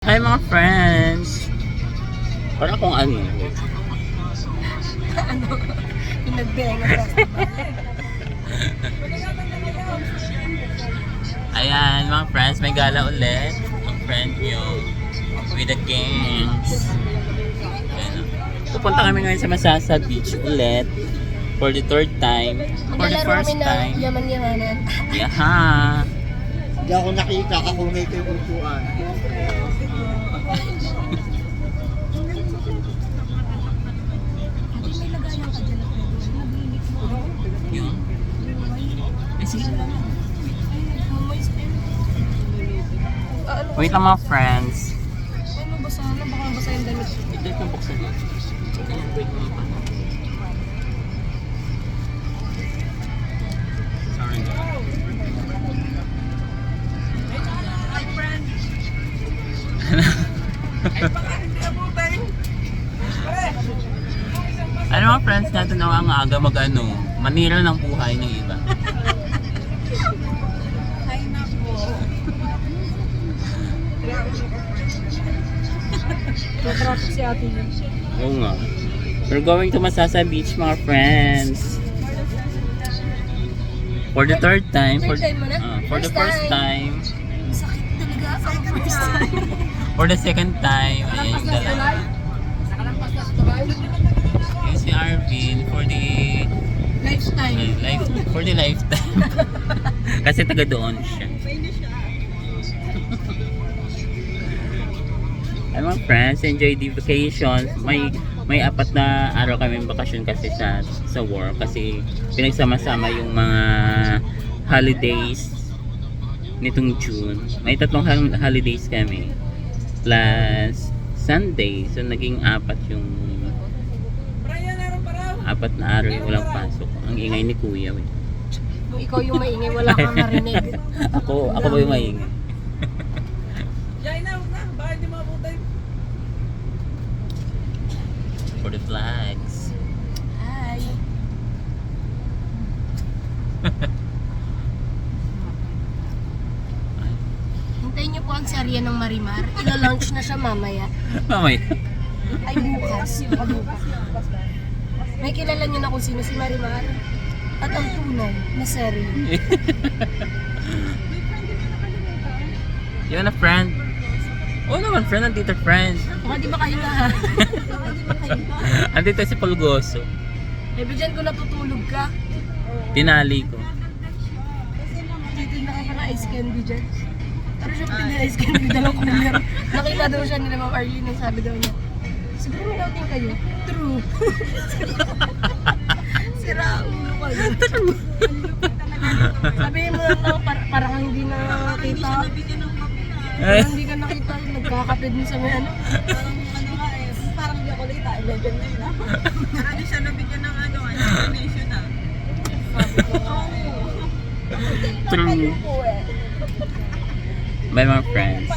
Hi mga friends! Para kung ano. ano, pinagbenga sa Ayan mga friends, may gala ulit. Ang friend nyo. With the gangs. Ayan. Pupunta kami ngayon sa Masasa Beach ulit. For the third time. For the first time. yaman-yamanan. Yaha! Hindi ako nakita ako may ito yung upuan. Yun. Eh, sige. Wait lang mga friends. Ano ba sana? Baka basa yung damit. Ito yung buksan mo. Wait lang mga friends natin na ang aga mag ano, manira ng buhay ng iba. Ay, nako. Traffic si ate yun. Oo nga. We're going to Masasa Beach mga friends. For the third time. For? Ah, for the First time. Sakit talaga. For the second time. Ayan yung dalawa. For the lifetime. Kasi taga doon siya. Ay mga friends, enjoy the vacation. May may apat na araw kami bakasyon kasi sa sa work kasi pinagsama-sama yung mga holidays nitong June. May tatlong hol- holidays kami. Plus Sunday. So naging apat yung apat na araw yung walang pasok. Ang ingay ni Kuya. eh. Kung ikaw yung maingay, wala kang marinig. Ako, ako ba yung maingay? For the flags. Hi. Hintayin niyo po ang serye ng Marimar. Ilo-launch na siya mamaya. Mamaya. Ay, bukas. Bukas. May kilala niyo na kung sino si Marimar. At ang tunay na serye. Yun na friend. Oo naman friend, nandito friend. Baka di ba kayo na ha? Andito si Pulgoso. Eh, dyan ko natutulog ka. Tinali ko. Titinda ka pa ng ice candy dyan. Pero siya pinila ice candy, dalawang cooler. Nakita daw siya nila Ma'am Arlene, sabi daw niya, siguro outing kayo. True. Sabihin mo lang na par- parang hindi na nakita. Parang hindi ka nakita. Nagkakape din sa may ano. Parang di ako late, 11 na yun ah. Siya nabigyan ng ano, ano, donation ah. true. Eh. Bye mga friends.